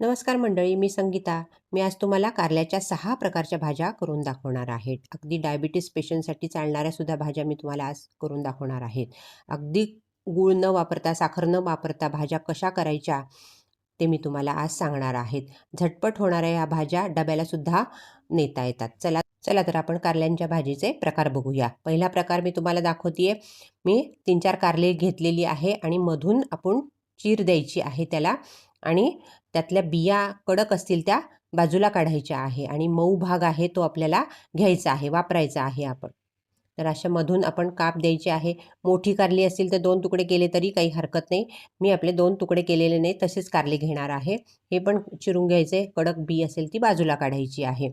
नमस्कार मंडळी मी संगीता. मी आज तुम्हाला कारल्याच्या सहा प्रकारच्या भाज्या करून दाखवणार आहेत अगदी डायबिटीस पेशंटसाठी चालणाऱ्या सुद्धा भाज्या मी तुम्हाला आज करून दाखवणार आहेत अगदी गूळ न वापरता साखर न वापरता भाज्या कशा करायच्या ते मी तुम्हाला आज सांगणार आहेत झटपट होणाऱ्या ह्या भाज्या डब्याला सुद्धा नेता येतात. चला चला तर आपण कारल्यांच्या भाजीचे प्रकार बघूया. पहिला प्रकार मी तुम्हाला दाखवते मी तीन चार कारले घेतलेली आहे आणि मधून आपण चीर द्यायची आहे त्याला. आणि त्यातल्या बिया कडक असतील त्या बाजूला काढायच्या आहे आणि मऊ भाग आहे तो आपल्याला घ्यायचा आहे वापरायचा आहे आपण. तर अशा मधून आपण काप द्यायचे आहे. मोठी कारली असतील तर दोन तुकडे केले तरी काही हरकत नाही. मी आपले दोन तुकडे केलेले नाही तसेच कारले घेणार आहे. हे पण चिरून घ्यायचे. कडक बी असेल ती बाजूला काढायची आहे.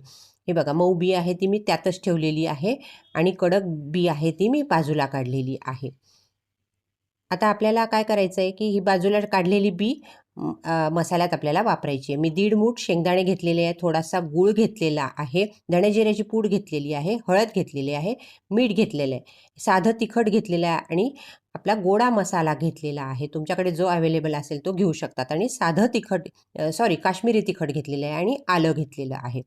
हे बघा मऊ बी आहे ती मी त्यातच ठेवलेली आहे आणि कडक बी आहे ती मी बाजूला काढलेली आहे. आता आपल्याला काय करायचं आहे की ही बाजूला काढलेली बी मसाल्यात आपल्याला वापरायची आहे. मी दीड मूठ शेंगदाणे घेतलेले आहे थोडासा गूळ घेतलेला आहे. धणेजिऱ्याची पूड घेतलेली आहे. हळद घेतलेली आहे. मीठ घेतलेलं आहे. साधं तिखट घेतलेलं आहे आणि आपला गोडा मसाला घेतलेला आहे. तुमच्याकडे जो अवेलेबल असेल तो घेऊ शकतात. आणि साधं तिखट सॉरी काश्मीरी तिखट घेतलेलं आहे आणि आलं घेतलेलं आहे.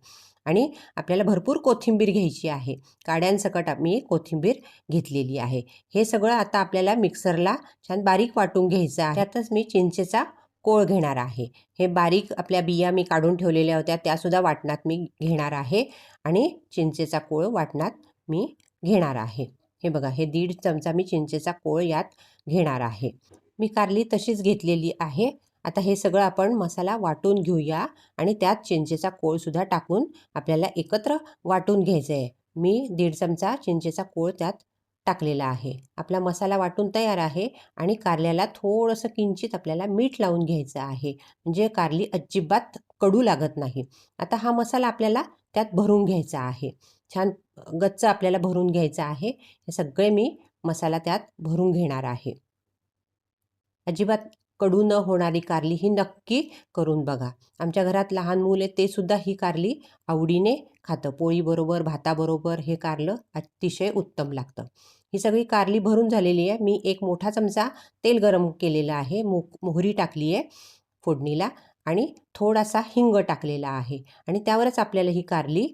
आणि आपल्याला भरपूर कोथिंबीर घ्यायची आहे. काड्यांसकट मी कोथिंबीर घेतलेली आहे. हे सगळं आता आपल्याला मिक्सरला छान बारीक वाटून घ्यायचं आहे. त्यातच मी चिंचेचा कोळ घेणार आहे. हे बारीक आपल्या बिया मी काढून ठेवलेल्या होत्या त्यासुद्धा वाटणात मी घेणार आहे आणि चिंचेचा कोळ वाटणात मी घेणार आहे. हे बघा हे दीड चमचा मी चिंचेचा कोळ यात घेणार आहे. मी कारली तशीच घेतलेली आहे. आता हे सगळं आपण मसाला वाटून घेऊया आणि त्यात चिंचेचा कोळसुद्धा टाकून आपल्याला एकत्र वाटून घ्यायचं आहे मी दीड चमचा चिंचेचा कोळ त्यात टाकलेला आहे. आपला मसाला वाटून तयार आहे आणि कारल्याला थोडंसं किंचित आपल्याला मीठ लावून घ्यायचं आहे. म्हणजे कारली अजिबात कडू लागत नाही. आता हा मसाला आपल्याला त्यात भरून घ्यायचा आहे. छान गच्च आपल्याला भरून घ्यायचा आहे. हे सगळे मी मसाला त्यात भरून घेणार आहे. अजिबात कडू न होणारी कारली ही नक्की करून बघा. आमच्या घरात लहान मुले ते सुद्धा ही कारली आवडीने खातं. पोळीबरोबर भाताबरोबर हे कारलं अतिशय उत्तम लागतं. ही सगळी कारली भरून झालेली आहे. मी एक मोठा चमचा तेल गरम केलेला आहे. मो मोहरी टाकली आहे फोडणीला आणि थोडासा हिंग टाकलेला आहे आणि त्यावरच आपल्याला ही कारली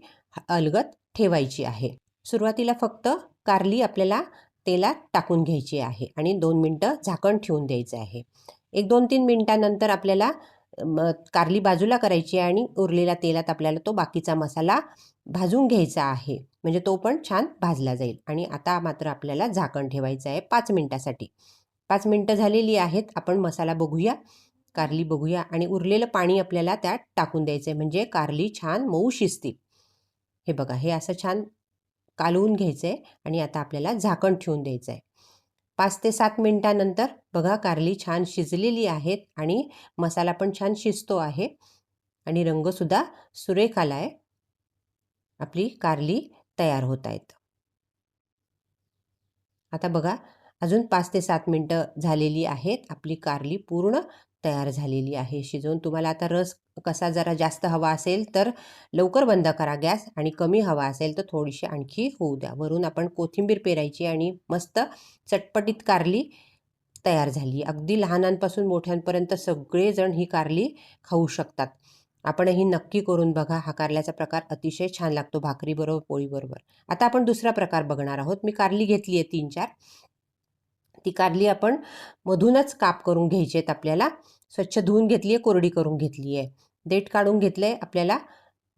अलगत ठेवायची आहे. सुरुवातीला फक्त कारली आपल्याला तेलात टाकून घ्यायची आहे आणि दोन मिनटं झाकण ठेवून द्यायचं आहे. एक दोन तीन मिनटानंतर आपल्याला कारली बाजूला करायची आहे आणि उरलेल्या तेलात आपल्याला तो बाकीचा मसाला भाजून घ्यायचा आहे. म्हणजे तो पण छान भाजला जाईल. आणि आता मात्र आपल्याला झाकण ठेवायचं आहे पाच मिनटासाठी. पाच मिनटं झालेली आहेत. आपण मसाला बघूया. कारली बघूया. आणि उरलेलं पाणी आपल्याला त्यात टाकून द्यायचं आहे म्हणजे कारली छान मऊ शिजतील. हे बघा हे असं छान कालवून घ्यायचं आहे आणि आता आपल्याला झाकण ठेवून द्यायचं आहे पाच ते सात मिनटानंतर बघा कारली छान शिजलेली आहेत. आणि मसाला पण छान शिजतो आहे. आणि रंगसुद्धा सुरेख आला आहे आपली कारली तयार होत आहेत. आता बघा अजून पाच ते सात मिनटं झालेली आहेत. आपली कारली पूर्ण तयार झालेली आहे शिजवून. तुम्हाला आता रस कसा जरा जास्त हवा असेल तर लवकर बंद करा गॅस आणि कमी हवा असेल तर थोडीशी आणखी होऊ द्या. वरून आपण कोथिंबीर पेरायची आणि मस्त चटपटीत कारली तयार झाली. अगदी लहानांपासून मोठ्यांपर्यंत सगळेजण ही कारली खाऊ शकतात. आपणही नक्की करून बघा हा कारल्याचा प्रकार अतिशय छान लागतो भाकरीबरोबर पोळीबरोबर. आता आपण दुसरा प्रकार बघणार आहोत. मी कारली घेतली आहे तीन चार ती कारली आपण मधूनच काप करून घ्यायची आहेत आपल्याला. स्वच्छ धुवून घेतली आहे कोरडी करून घेतली आहे देठ काढून घेतलं आहे आपल्याला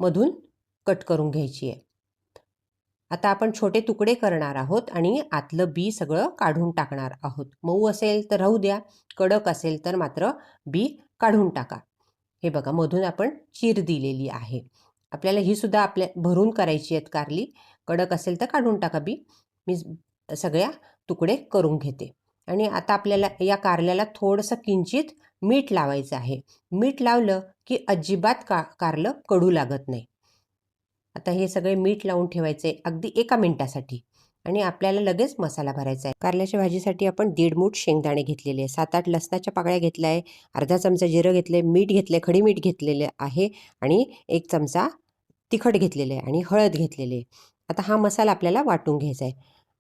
मधून कट करून घ्यायची आहे आता आपण छोटे तुकडे करणार आहोत आणि आतलं बी सगळं काढून टाकणार आहोत. मऊ असेल तर राहू द्या कडक असेल तर मात्र बी काढून टाका. हे बघा मधून आपण चीर दिलेली आहे. आपल्याला ही सुद्धा आपल्या भरून करायची आहेत कारली. कडक असेल तर काढून टाका बी. मी सगळ्या तुकडे करून घेते. आणि आता आपल्याला या कारल्याला थोडंसं किंचित मीठ लावायचं आहे. मीठ लावलं की अजिबात का कारलं कडू लागत नाही. आता हे सगळे मीठ लावून ठेवायचे अगदी एका मिनटासाठी. आणि आपल्याला लगेच मसाला भरायचा आहे. कारल्याच्या भाजीसाठी आपण दीड मूठ शेंगदाणे घेतलेले आहे. सात आठ लसणाच्या पाकळ्या घेतल्या आहे. अर्धा चमचा जिरं घेतले मीठ घेतले खडी मीठ घेतलेले आहे. आणि एक चमचा तिखट घेतलेले आहे आणि हळद घेतलेले आता हा मसाला आपल्याला वाटून घ्यायचा आहे.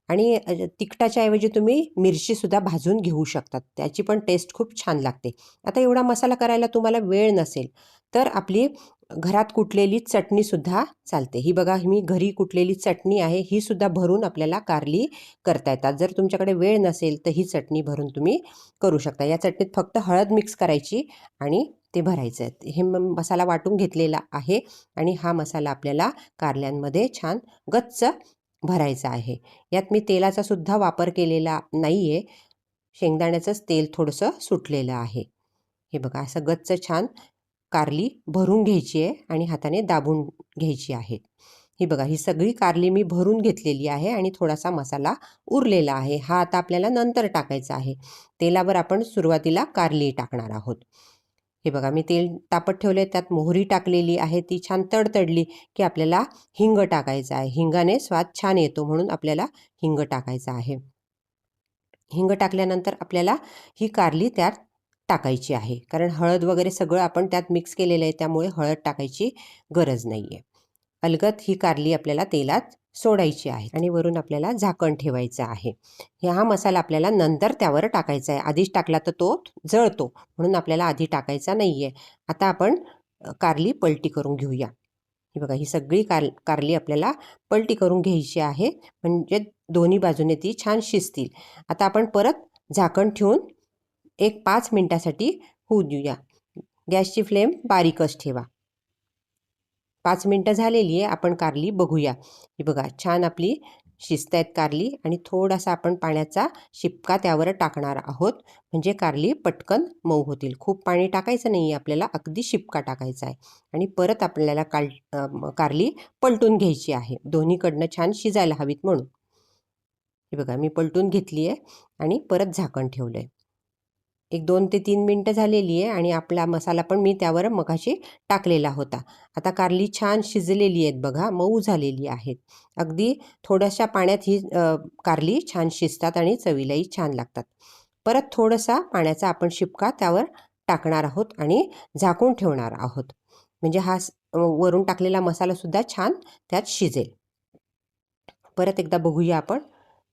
आणि तिखटाच्या ऐवजी तुम्ही मिरचीसुद्धा भाजून घेऊ शकतात त्याची पण टेस्ट खूप छान लागते. आता एवढा मसाला करायला तुम्हाला वेळ नसेल. तर आपली घरात कुटलेली चटणीसुद्धा चालते. ही बघा मी घरी कुटलेली चटणी आहे ही सुद्धा भरून आपल्याला कारली करता येतात. जर तुमच्याकडे वेळ नसेल तर ही चटणी भरून तुम्ही करू शकता. या चटणीत फक्त हळद मिक्स करायची आणि ते भरायचं आहे. हे मसाला वाटून घेतलेला आहे आणि हा मसाला आपल्याला कारल्यांमध्ये छान गच्च भरायचा आहे. यात मी तेलाचा सुद्धा वापर केलेला नाही आहे शेंगदाण्याचंच तेल थोडंसं सुटलेलं आहे. हे बघा असं गच्च छान कारली भरून घ्यायची आहे आणि हाताने दाबून घ्यायची आहे. ही बघा ही सगळी कारली मी भरून घेतलेली आहे आणि थोडासा मसाला उरलेला आहे. हा आता आपल्याला नंतर टाकायचा आहे. तेलावर आपण सुरुवातीला कारली टाकणार आहोत. हे बघा मी तेल तापत ठेवले त्यात मोहरी टाकलेली आहे. ती छान तडतडली की आपल्याला हिंग टाकायचं आहे. हिंगाने स्वाद छान येतो म्हणून आपल्याला हिंग टाकायचा आहे. हिंग टाकल्यानंतर आपल्याला ही कारली त्यात टाकायची आहे. कारण हळद वगैरे सगळं आपण त्यात मिक्स केलेलं आहे त्यामुळे हळद टाकायची गरज नाही आहे अलगत ही कारली आपल्याला तेलात सोडायची आहे आणि वरून आपल्याला झाकण ठेवायचं आहे. हा मसाला आपल्याला नंतर त्यावर टाकायचा आहे. आधीच टाकला तर तो जळतो म्हणून आपल्याला आधी टाकायचा नाही आहे आता आपण कारली पलटी करून घेऊया. ही बघा ही सगळी कार कारली आपल्याला पलटी करून घ्यायची आहे. म्हणजे दोन्ही बाजूने ती छान शिजतील. आता आपण परत झाकण ठेवून एक पाच मिनटासाठी होऊ देऊया. गॅसची फ्लेम बारीकच ठेवा. पाच मिनटं झालेली आहे आपण कारली बघूया. ही बघा छान आपली शिजत आहेत कारली आणि थोडासा आपण पाण्याचा शिपका त्यावर टाकणार आहोत. म्हणजे कारली पटकन मऊ होतील. खूप पाणी टाकायचं नाही आहे आपल्याला अगदी शिपका टाकायचा आहे. आणि परत आपल्याला काल कारली पलटून घ्यायची आहे. दोन्हीकडनं छान शिजायला हवीत म्हणून. हे बघा मी पलटून घेतली आहे आणि परत झाकण ठेवलं आहे एक दोन ते तीन मिनटं झालेली आहे आणि आपला मसाला पण मी त्यावर मगाशी टाकलेला होता. आता कारली छान शिजलेली आहेत बघा मऊ झालेली आहेत. अगदी थोड्याशा पाण्यात ही कारली छान शिजतात आणि चवीलाही छान लागतात. परत थोडासा पाण्याचा आपण शिपका त्यावर टाकणार आहोत आणि झाकून ठेवणार आहोत. म्हणजे हा वरून टाकलेला मसालासुद्धा छान त्यात शिजेल. परत एकदा बघूया आपण.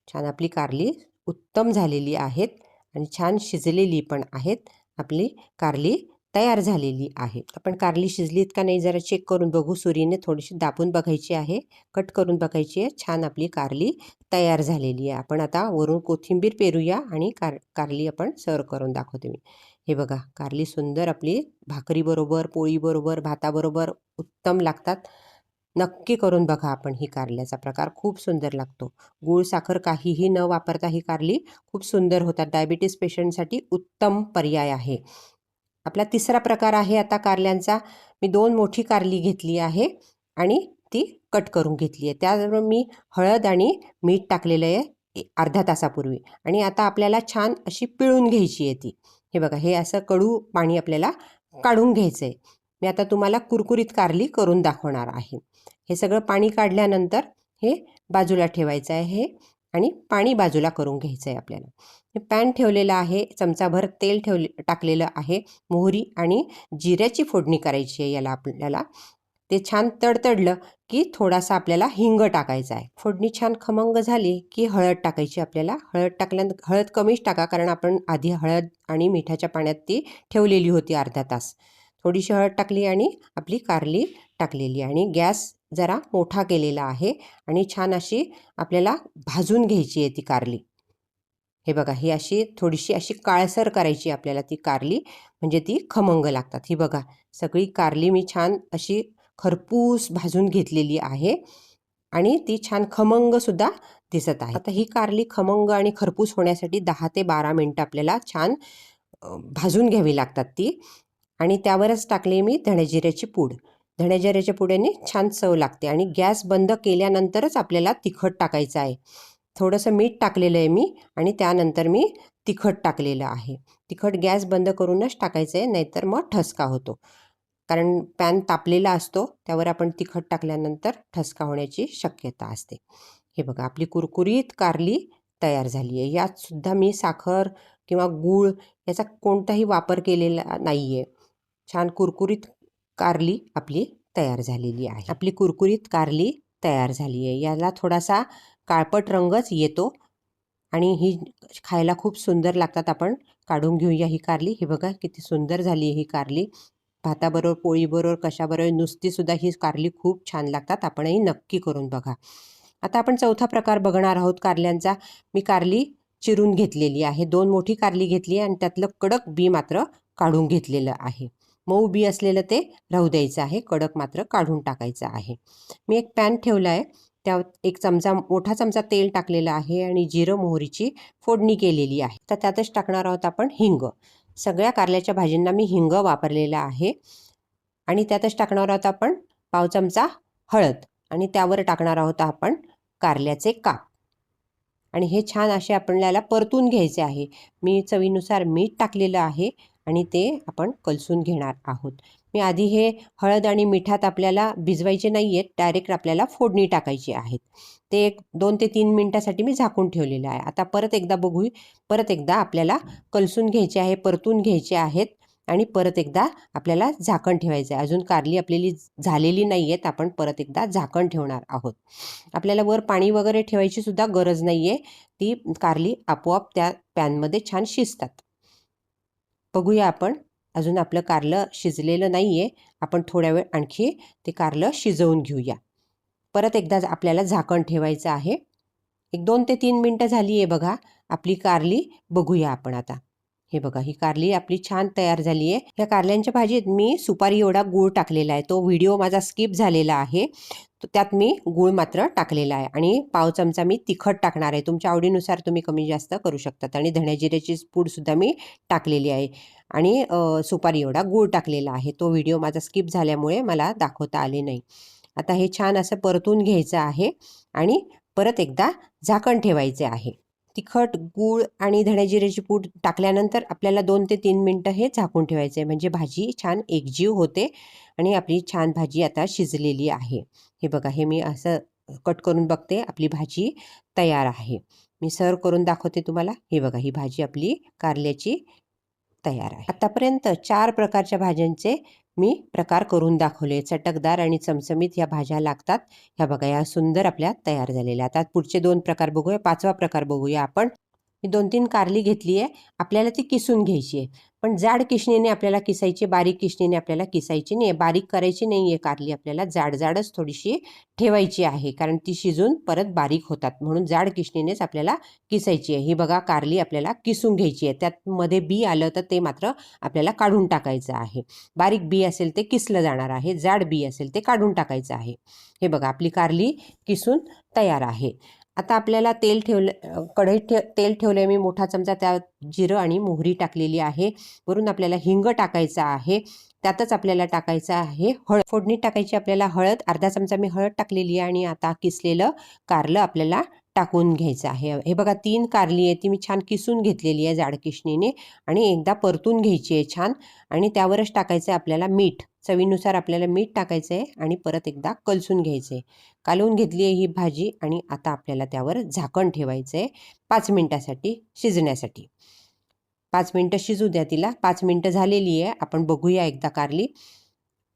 छान आपली कारली उत्तम झालेली आहेत. आणि छान शिजलेली पण आहेत. आपली कारली तयार झालेली आहे. आपण कारली शिजलीत का नाही जरा चेक करून बघू. सुरीने थोडीशी दाबून बघायची आहे. कट करून बघायची आहे. छान आपली कारली तयार झालेली आहे. आपण आता वरून कोथिंबीर पेरूया आणि कार कारली आपण सर्व करून दाखवते मी. हे बघा कारली सुंदर आपली भाकरीबरोबर पोळीबरोबर भाताबरोबर उत्तम लागतात. नक्की करून बघा आपण ही कारल्याचा प्रकार. खूप सुंदर लागतो. गूळ साखर काहीही न वापरता ही कारली खूप सुंदर होतात. डायबिटीस पेशंटसाठी उत्तम पर्याय आहे. आपला तिसरा प्रकार आहे आता कारल्यांचा. मी दोन मोठी कारली घेतली आहे आणि ती कट करून घेतली आहे. त्याबरोबर मी हळद आणि मीठ टाकलेलं आहे अर्ध्या तासापूर्वी. आणि आता आपल्याला छान अशी पिळून घ्यायची आहे ती. हे बघा हे असं कडू पाणी आपल्याला काढून घ्यायचं आहे मी आता तुम्हाला कुरकुरीत कारली करून दाखवणार आहे. हे सगळं पाणी काढल्यानंतर हे बाजूला ठेवायचं आहे हे आणि पाणी बाजूला करून घ्यायचं आहे आपल्याला. हे पॅन ठेवलेलं आहे चमचाभर तेल ठेवले टाकलेलं आहे मोहरी आणि जिऱ्याची फोडणी करायची आहे याला आपल्याला. ते छान तडतडलं की थोडासा आपल्याला हिंग टाकायचा आहे. फोडणी छान खमंग झाली की हळद टाकायची आपल्याला. हळद टाकल्यानंतर हळद कमीच टाका कारण आपण आधी हळद आणि मिठाच्या पाण्यात ती ठेवलेली होती अर्धा तास. थोडीशी हळद टाकली आणि आपली कारली टाकलेली आणि गॅस जरा मोठा केलेला आहे आणि छान अशी आपल्याला भाजून घ्यायची आहे ती कारली. हे बघा ही अशी थोडीशी अशी काळसर करायची आपल्याला ती कारली म्हणजे ती खमंग लागतात. ही बघा सगळी कारली मी छान अशी खरपूस भाजून घेतलेली आहे आणि ती छान खमंगसुद्धा दिसत आहे. आता ही कारली खमंग आणि खरपूस होण्यासाठी दहा ते बारा मिनटं आपल्याला छान भाजून घ्यावी लागतात ती. आणि त्यावरच टाकली मी धणेजिऱ्याची पूड. धणेजिऱ्याच्या पुड्याने छान चव लागते आणि गॅस बंद केल्यानंतरच आपल्याला तिखट टाकायचं आहे. थोडंसं मीठ टाकलेलं आहे मी आणि त्यानंतर मी तिखट टाकलेलं आहे. तिखट गॅस बंद करूनच टाकायचं आहे नाहीतर मग ठसका होतो. कारण पॅन तापलेला असतो त्यावर आपण तिखट टाकल्यानंतर ठसका होण्याची शक्यता असते. हे बघा आपली कुरकुरीत कारली तयार झाली आहे. यातसुद्धा मी साखर किंवा गूळ याचा कोणताही वापर केलेला नाही आहे छान कुरकुरीत कारली आपली तयार झालेली आहे. आपली कुरकुरीत कारली तयार झाली आहे. याला थोडासा काळपट रंगच येतो आणि ही खायला खूप सुंदर लागतात. आपण काढून घेऊया ही कारली. ही बघा किती सुंदर झाली आहे ही कारली. भाताबरोबर पोळीबरोबर कशाबरोबर नुसतीसुद्धा ही कारली खूप छान लागतात. आपणही नक्की करून बघा. आता आपण चौथा प्रकार बघणार आहोत कारल्यांचा. मी कारली चिरून घेतलेली आहे. दोन मोठी कारली घेतली आहे आणि त्यातलं कडक बी मात्र काढून घेतलेलं आहे. मऊ बी असलेलं ते राहू द्यायचं आहे. कडक मात्र काढून टाकायचं आहे. मी एक पॅन ठेवला आहे त्यात एक चमचा मोठा चमचा तेल टाकलेलं आहे आणि जिरं मोहरीची फोडणी केलेली आहे. तर त्यातच टाकणार आहोत आपण हिंग. सगळ्या कारल्याच्या भाजींना मी हिंग वापरलेला आहे. आणि त्यातच टाकणार आहोत आपण पाव चमचा हळद. आणि त्यावर टाकणार आहोत आपण कारल्याचे काप. आणि हे छान असे आपल्याला परतून घ्यायचे आहे. मी चवीनुसार मीठ टाकलेलं आहे. आणि ते आपण कलसून घेणार आहोत. मी आधी हे हळद आणि मिठात आपल्याला भिजवायचे नाही आहेत डायरेक्ट आपल्याला फोडणी टाकायची आहेत. ते एक दोन ते तीन मिनटासाठी मी झाकून ठेवलेलं आहे. आता परत एकदा बघू परत एकदा आपल्याला कलसून घ्यायचे आहे परतून घ्यायचे आहेत आणि परत एकदा आपल्याला झाकण ठेवायचं आहे. अजून कारली आपल्याली झालेली नाही आहेत आपण परत एकदा झाकण ठेवणार आहोत. आपल्याला वर पाणी वगैरे ठेवायची सुद्धा गरज नाही आहे ती कारली आपोआप त्या पॅनमध्ये छान शिजतात. बघूया आपण. अजून आपलं कारलं शिजलेलं नाही आहे आपण थोड्या वेळ आणखी ते कारलं शिजवून घेऊया. परत एकदा आपल्याला झाकण ठेवायचं आहे. एक दोन ते तीन मिनटं झाली आहे बघा. आपली कारली बघूया आपण आता. हे बघा ही कारली आपली छान तयार झाली आहे. ह्या कारल्यांच्या भाजीत मी सुपारी एवढा गूळ टाकलेला आहे. तो व्हिडिओ माझा स्किप झालेला आहे. तो त्यात मी गूळ मात्र टाकलेला आहे आणि पाव चमचा मी तिखट टाकणार आहे. तुमच्या आवडीनुसार तुम्ही कमी जास्त करू शकतात आणि धण्याजिऱ्याची पूडसुद्धा मी टाकलेली आहे. आणि सुपारी एवढा गूळ टाकलेला आहे. तो व्हिडिओ माझा स्किप झाल्यामुळे मला दाखवता आले नाही. आता हे छान असं परतून घ्यायचं आहे आणि परत एकदा झाकण ठेवायचे आहे. तिखट गूळ आणि धण्याजिऱ्याची पूड टाकल्यानंतर आपल्याला दोन ते तीन मिनटं हे झाकून ठेवायचं आहे. म्हणजे भाजी छान एकजीव होते आणि आपली छान भाजी आता शिजलेली आहे. हे बघा हे मी असं कट करून बघते. आपली भाजी तयार आहे. मी सर्व करून दाखवते तुम्हाला. हे बघा ही भाजी आपली कारल्याची तयार आहे. आतापर्यंत चार प्रकारच्या भाज्यांचे मी प्रकार करून दाखवले. चटकदार आणि चमचमीत ह्या भाज्या लागतात. ह्या बघा या सुंदर आपल्या तयार झालेल्या. आता पुढचे दोन प्रकार बघूया. पाचवा प्रकार बघूया आपण. मी दोन तीन कारली घेतली आहे. आपल्याला ती किसून घ्यायची आहे. पण जाड किसणीने आपल्याला किसायची बारीक किसणीने आपल्याला किसायची नाही बारीक करायची नाही आहे कारली. आपल्याला जाड जाडच थोडीशी ठेवायची आहे. कारण ती शिजून परत बारीक होतात. म्हणून जाड किसणीनेच आपल्याला किसायची आहे. ही बघा कारली आपल्याला किसून घ्यायची आहे. त्यात मध्ये बी आलं तर ते मात्र आपल्याला काढून टाकायचं आहे. बारीक बी असेल ते किसलं जाणार आहे. जाड बी असेल ते काढून टाकायचं आहे. हे बघा आपली कारली किसून तयार आहे. आता आपल्याला तेल ठेवलं कढईत ठे तेल ठेवलं आहे मी मोठा चमचा त्या जिरं आणि मोहरी टाकलेली आहे. वरून आपल्याला हिंग टाकायचं आहे. त्यातच आपल्याला टाकायचं आहे हळद. फोडणी टाकायची आपल्याला हळद. अर्धा चमचा मी हळद टाकलेली आहे आणि आता किसलेलं कारलं आपल्याला टाकून घ्यायचं आहे. हे बघा तीन कारली आहे ती मी छान किसून घेतलेली आहे जाड किसणीने आणि एकदा परतून घ्यायची आहे छान आणि त्यावरच टाकायचं आहे आपल्याला मीठ. चवीनुसार आपल्याला मीठ टाकायचं आहे आणि परत एकदा कलसून घ्यायचं आहे कालवून घेतली आहे ही भाजी आणि आता आपल्याला त्यावर झाकण ठेवायचं आहे पाच मिनटासाठी शिजण्यासाठी. पाच मिनटं शिजू द्या तिला. पाच मिनटं झालेली आहे आपण बघूया एकदा कारली.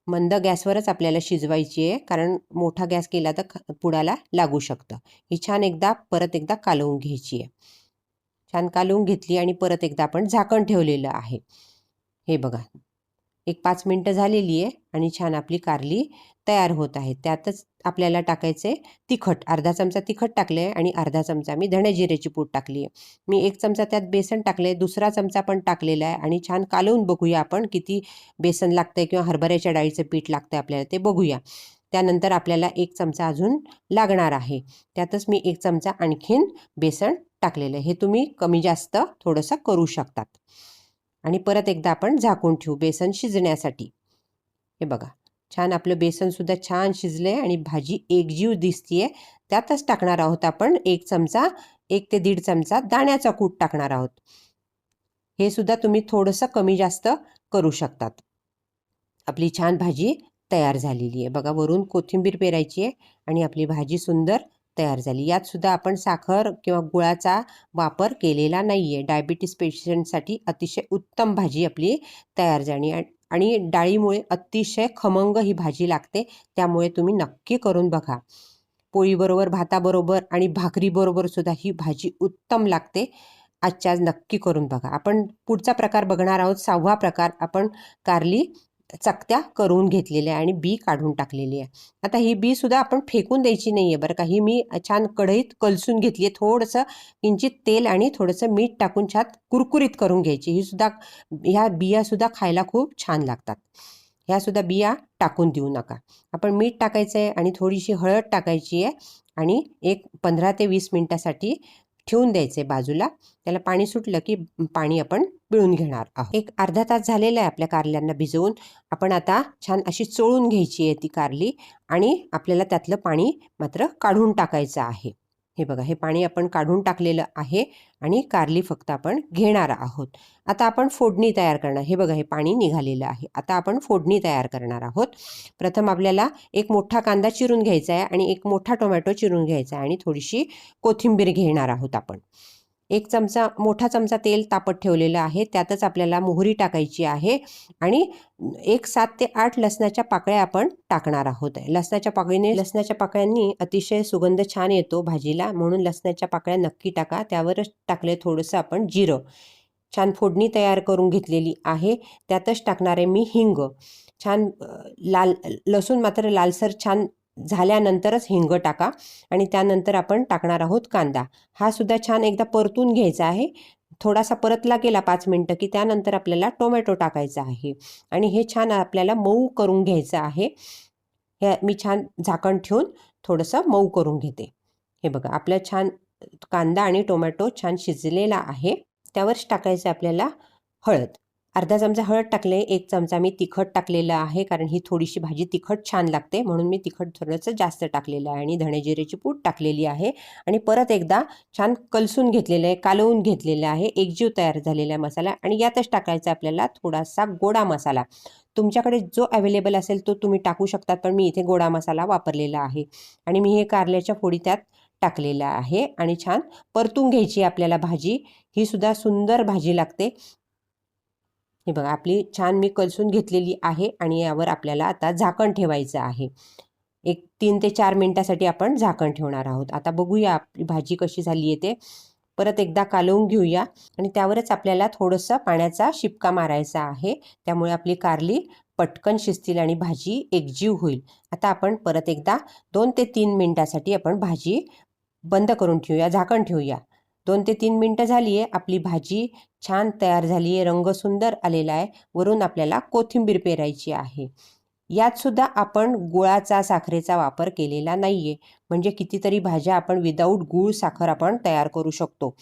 मंद गॅसवरच आपल्याला शिजवायची आहे कारण मोठा गॅस केला तर पुडाला लागू शकतं. ही छान एकदा परत एकदा कालवून घ्यायची आहे छान कालवून घेतली आणि परत एकदा आपण झाकण ठेवलेलं आहे. हे बघा. एक पाच मिनटं झालेली आहे आणि छान आपली कारली तयार होत आहे. त्यातच आपल्याला टाकायचे तिखट. अर्धा चमचा तिखट टाकले आहे आणि अर्धा चमचा मी धण्याजिऱ्याची पूड टाकली आहे. मी एक चमचा त्यात बेसन टाकले दुसरा चमचा पण टाकलेला आहे आणि छान कालवून बघूया आपण किती बेसन लागतं आहे किंवा हरभऱ्याच्या डाळीचं पीठ लागतं आहे आपल्याला ते बघूया. त्यानंतर आपल्याला एक चमचा अजून लागणार आहे. त्यातच मी एक चमचा आणखीन बेसन टाकलेलं आहे. हे तुम्ही कमी जास्त थोडंसं करू शकतात. आणि परत एकदा आपण झाकून ठेवू बेसन शिजण्यासाठी. हे बघा छान आपलं बेसनसुद्धा छान शिजलं आहे आणि भाजी एकजीव दिसतीये. त्यातच टाकणार आहोत आपण एक चमचा एक ते दीड चमचा दाण्याचा कूट टाकणार आहोत. हे सुद्धा तुम्ही थोडंसं कमी जास्त करू शकतात. आपली छान भाजी तयार झालेली आहे. बघा वरून कोथिंबीर पेरायची आहे आणि आपली भाजी सुंदर तयार झाली. यातसुद्धा आपण साखर किंवा गुळाचा वापर केलेला नाही आहे डायबिटीस पेशंटसाठी अतिशय उत्तम भाजी आपली तयार झाली आणि डाळीमुळे अतिशय खमंग ही भाजी लागते. त्यामुळे तुम्ही नक्की करून बघा. पोळीबरोबर भाताबरोबर आणि भाकरीबरोबरसुद्धा ही भाजी उत्तम लागते. आजच्या आज नक्की करून बघा. आपण पुढचा प्रकार बघणार आहोत. सहावा प्रकार आपण कारली चकत्या करून घेतलेल्या आहे आणि बी काढून टाकलेली आहे. आता ही बी सुद्धा आपण फेकून द्यायची नाही आहे बरं का. ही मी छान कढईत कलसून घेतली आहे थोडंसं किंचित तेल आणि थोडंसं मीठ टाकून छान कुरकुरीत करून घ्यायची. ही सुद्धा ह्या बियासुद्धा खायला खूप छान लागतात. ह्यासुद्धा बिया टाकून देऊ नका. आपण मीठ टाकायचं आहे आणि थोडीशी हळद टाकायची आहे आणि एक पंधरा ते वीस मिनटासाठी ठेवून द्यायचे बाजूला. त्याला पाणी सुटलं की पाणी आपण पिळून घेणार आहोत. एक अर्धा तास झालेला आहे आपल्या कारल्यांना भिजवून. आपण आता छान अशी चोळून घ्यायची आहे ती कारली आणि आपल्याला त्यातलं पाणी मात्र काढून टाकायचं आहे. हे बघा हे पाणी आपण काढून टाकलेलं आहे आणि कारली फक्त आपण घेणार आहोत. आता आपण फोडणी तयार करणार हे बघा हे पाणी निघालेलं आहे. आता आपण फोडणी तयार करणार आहोत. प्रथम आपल्याला एक मोठा कांदा चिरून घ्यायचा आहे आणि एक मोठा टोमॅटो चिरून घ्यायचा आहे आणि थोडीशी कोथिंबीर घेणार आहोत आपण. एक चमचा मोठा चमचा तेल तापत ठेवलेलं आहे. त्यातच आपल्याला मोहरी टाकायची आहे आणि एक सात ते आठ लसणाच्या पाकळ्या आपण टाकणार आहोत. लसणाच्या पाकळीने लसणाच्या पाकळ्यांनी अतिशय सुगंध छान येतो भाजीला. म्हणून लसणाच्या पाकळ्या नक्की टाका. त्यावरच टाकले थोडंसं आपण जिरं. छान फोडणी तयार करून घेतलेली आहे. त्यातच टाकणार आहे मी हिंग. छान लाल लसूण मात्र लालसर छान झाल्यानंतरच हिंग टाका आणि त्यानंतर आपण टाकणार आहोत कांदा. हा सुद्धा छान एकदा परतून घ्यायचा आहे. थोडासा परतला गेला पाच मिनटं की त्यानंतर आपल्याला टोमॅटो टाकायचा आहे. आणि हे छान आपल्याला मऊ करून घ्यायचं आहे. हे मी छान झाकण ठेवून थोडंसं मऊ करून घेते. हे बघा आपल्या छान कांदा आणि टोमॅटो छान शिजलेला आहे. त्यावरच टाकायचं आपल्याला हळद. अर्धा चमचा हळद टाकले एक चमचा मी तिखट टाकलेलं आहे कारण ही थोडीशी भाजी तिखट छान लागते म्हणून मी तिखट थोडंसं जास्त टाकलेलं आहे आणि धणे जिरेची पूड टाकलेली आहे. आणि परत एकदा छान कलसून घेतलेलं आहे कालवून घेतलेलं आहे एकजीव तयार झालेला आहे मसाला आणि यातच टाकायचा आपल्याला थोडासा गोडा मसाला. तुमच्याकडे जो अवेलेबल असेल तो तुम्ही टाकू शकतात पण मी इथे गोडा मसाला वापरलेला आहे. आणि मी हे कारल्याच्या फोडी त्यात टाकलेलं आहे आणि छान परतून घ्यायची आपल्याला भाजी. ही सुद्धा सुंदर भाजी लागते. हे बघा आपली छान मी कलसून घेतलेली आहे आणि यावर आपल्याला आता झाकण ठेवायचं आहे. एक तीन ते चार मिनटासाठी आपण झाकण ठेवणार आहोत. आता बघूया आपली भाजी कशी झाली आहे ते. परत एकदा कालवून घेऊया आणि त्यावरच आपल्याला थोडंसं पाण्याचा शिपका मारायचा आहे. त्यामुळे आपली कारली पटकन शिजतील आणि भाजी एकजीव होईल. आता आपण परत एकदा दोन ते तीन मिनटासाठी आपण भाजी बंद करून ठेवूया झाकण ठेवूया. दोन ते तीन मिनटं झाली आहे. आपली भाजी छान तयार झाली आहे. रंग सुंदर आलेला आहे. वरून आपल्याला कोथिंबीर पेरायची आहे. यात सुद्धा आपण गुळाचा साखरेचा वापर केलेला नाही आहे म्हणजे कितीतरी भाज्या आपण विदाऊट गूळ साखर आपण तयार करू शकतो.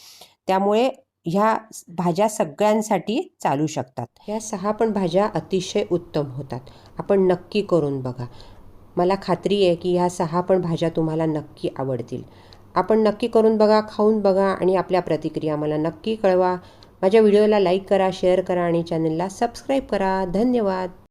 त्यामुळे ह्या भाज्या सगळ्यांसाठी चालू शकतात. ह्या सहा पण भाज्या अतिशय उत्तम होतात. आपण नक्की करून बघा. मला खात्री आहे की ह्या सहा पण भाज्या तुम्हाला नक्की आवडतील. आपण नक्की करून बघा खाऊन बघा आणि आपल्या प्रतिक्रिया मला नक्की कळवा. माझ्या व्हिडिओला लाईक करा शेअर करा आणि चॅनलला सबस्क्राईब करा. धन्यवाद.